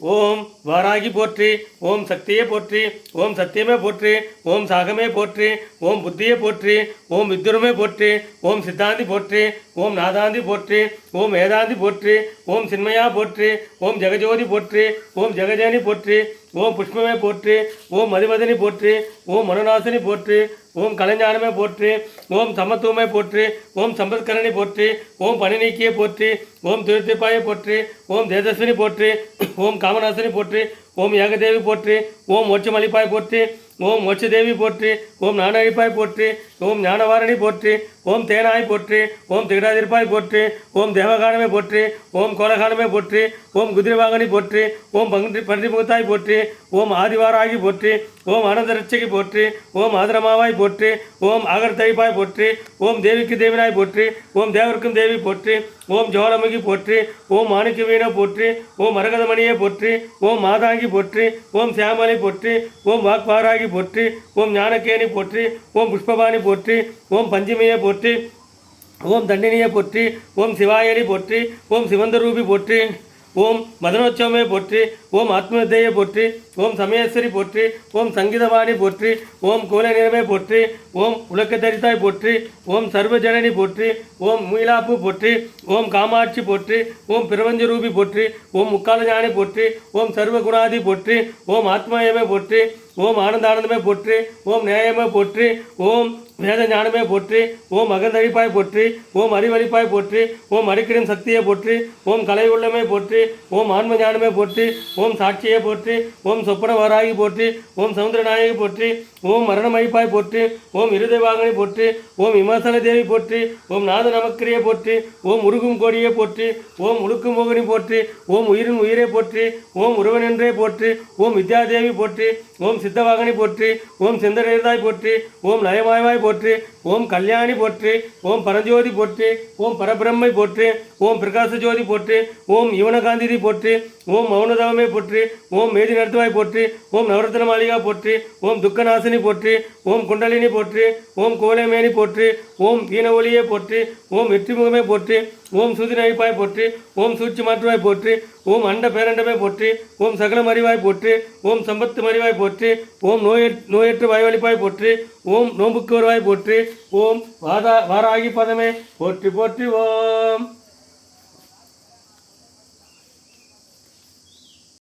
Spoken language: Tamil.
ஓம் வாராகி போற்றி ஓம் சக்தியே போற்றி ஓம் சத்தியமே போற்றி ஓம் சாகமே போற்றி ஓம் புத்தியே போற்றி ஓம் வித்துருமே போற்றி ஓம் சித்தாந்தி போற்றி ஓம் நாதாந்தி போற்றி ஓம் வேதாந்தி போற்றி ஓம் சின்மயா போற்றி ஓம் ஜெகஜோதி போற்றி ஓம் ஜெகஜேனி போற்றி ஓம் புஷ்பமே போற்று ஓம் மதுமதனி போற்று ஓம் மனுநாசினி போற்று ஓம் கலைஞானமே போற்று ஓம் சமத்துவமே போற்று ஓம் சம்பத்கரணி போற்று ஓம் பணிநீக்கியை போற்று ஓம் திருத்திப்பாயை போற்று ஓம் தேஜஸ்வினி போற்று ஓம் காமநாசினி போற்று ஓம் ஏகதேவி போற்று ஓம் மோட்சமளிப்பாய் போற்று ஓம் மோட்சதேவி போற்று ஓம் ஞானழிப்பாய் போற்று ஓம் ஞானவாரணி போற்று ஓம் தேனாய் போற்றி ஓம் திகடாதிருப்பாய் போற்றி ஓம் தேவகானமே போற்றி ஓம் கோலகானமே போற்றி ஓம் குதிரைவாகனி போற்றி ஓம் பங்கி பன்றிமுகத்தாய் போற்றி ஓம் ஆதிவாராகி போற்றி ஓம் ஆனந்த ரட்சகி போற்றி ஓம் ஆதரமாவாய் போற்றி ஓம் ஆகர்தழிப்பாய் போற்றி ஓம் தேவிக்கு தேவினாய் போற்றி ஓம் தேவருக்கும் தேவி போற்றி ஓம் ஜோலமுகி போற்றி ஓம் மாணிக்க வீண போற்றி ஓம் மரகதமணியே போற்றி ஓம் மாதாங்கி போற்றி ஓம் சியாமலை போற்றி ஓம் வாக்பாராகி போற்றி ஓம் ஞானகேணி போற்றி ஓம் புஷ்பபாணி போற்றி ஓம் பஞ்சமியை போற்றி ஓம் தண்டினியை போற்றி ஓம் சிவாயணி போற்றி ஓம் சிவந்தரூபி போற்றி ஓம் மதனோற்சவமே போற்றி ஓம் ஆத்மவித்தையை போற்றி ஓம் சமயேஸ்வரி போற்றி ஓம் சங்கீதவாணி போற்றி ஓம் கோலநிறமே போற்றி ஓம் உலக்கத்தரித்தாய் போற்றி ஓம் சர்வஜனனி போற்றி ஓம் மீளாப்பு போற்றி ஓம் காமாட்சி போற்றி ஓம் பிரபஞ்சரூபி போற்றி ஓம் முக்கால ஞானி போற்றி ஓம் சர்வகுணாதி போற்றி ஓம் ஆத்மாயமே போற்றி ஓம் ஆனந்தானந்தமே போற்று ஓம் நியாயமே போற்று ஓம் வேத ஞானமே போற்று ஓம் அகந்தழிப்பாய் போற்று ஓம் அறிவழிப்பாய் போற்று ஓம் அடிக்கடின் சக்தியை போற்று ஓம் கலை உள்ளமே போற்று ஓம் ஆன்ம ஞானமே போற்று ஓம் சாட்சியை போற்று ஓம் சொப்பன போற்று போற்றி ஓம் சமுத்திரநாயகி போற்றி ஓம் மரணமழிப்பாய் போற்று ஓம் இருதவாகனி போற்று ஓம் விமர்சன தேவி போற்றி ஓம் நாத நமக்கிரியை போற்று ஓம் உருகும் கோடியை போற்று ஓம் உழுக்கும் மோகனி போற்று ஓம் உயிரின் உயிரை போற்றி ஓம் உறவனென்றே போற்று ஓம் வித்யாதேவி போற்று ஓம் சித்தவாகனி போற்றி ஓம் செந்தரேதாய் போற்றி ஓம் நயமாயமாய் போற்றி ஓம் கல்யாணி போற்றி ஓம் பரஞ்சோதி போற்றி ஓம் பரபிரம்மை போற்றி ஓம் பிரகாச ஜோதி போற்றி ஓம் யுவனகாந்திதி போற்றி ஓம் மௌனதவமே போற்றி ஓம் மேதி நடத்துவாய் போற்றி ஓம் நவரத்ன மாளிகா போற்றி ஓம் துக்கநாசினி போற்றி ஓம் குண்டலினி போற்றி ஓம் கோலமேனி போற்றி ஓம் வீண ஒளியே போற்றி ஓம் வெற்றிமுகமே போற்றி ஓம் சூதி நழிப்பாய் போற்றி ஓம் சூழ்ச்சி மாற்றுவாய் போற்றி ஓம் அண்ட பேரண்டமே போற்றி ஓம் சகலம் அறிவாய் போற்றி ஓம் சம்பத்து மறிவாய் போற்றி ஓம் நோய நோயற்ற வாய்வழிப்பாய் போற்றி ஓம் நோம்புக்கு வருவாய் போற்றி ஓம் வாதா வாராகி பதமே போற்றி போற்றி ஓம்.